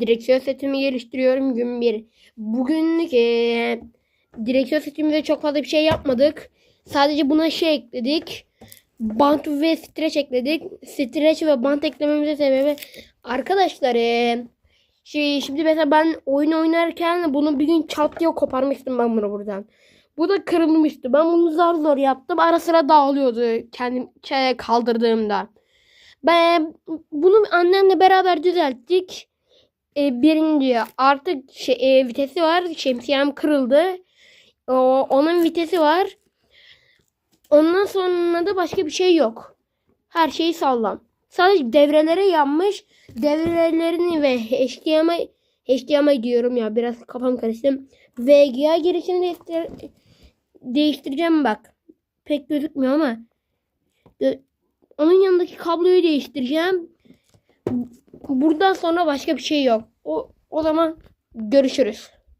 direksiyon setimi geliştiriyorum gün bir. Bugünlük eee, direksiyon setimizde çok fazla bir şey yapmadık. Sadece buna şey ekledik. Bant ve streç ekledik. Streç ve bant eklememizin sebebi arkadaşlar eee, şey, şimdi mesela ben oyun oynarken bunu bir gün çat diye koparmıştım ben bunu buradan. Bu da kırılmıştı. Ben bunu zar zor yaptım. Ara sıra dağılıyordu kendim şey, kaldırdığımda. Ben bunu annemle beraber düzelttik. E, birinci artık şey, e, vitesi var. Şemsiyem kırıldı. O, onun vitesi var. Ondan sonra da başka bir şey yok. Her şey sağlam. Sadece devrelere yanmış. Devrelerini ve HDMI HDMI diyorum ya biraz kafam karıştı. VGA girişini değiştir- değiştireceğim bak. Pek gözükmüyor ama. Onun yanındaki kabloyu değiştireceğim. Buradan sonra başka bir şey yok. O, o zaman görüşürüz.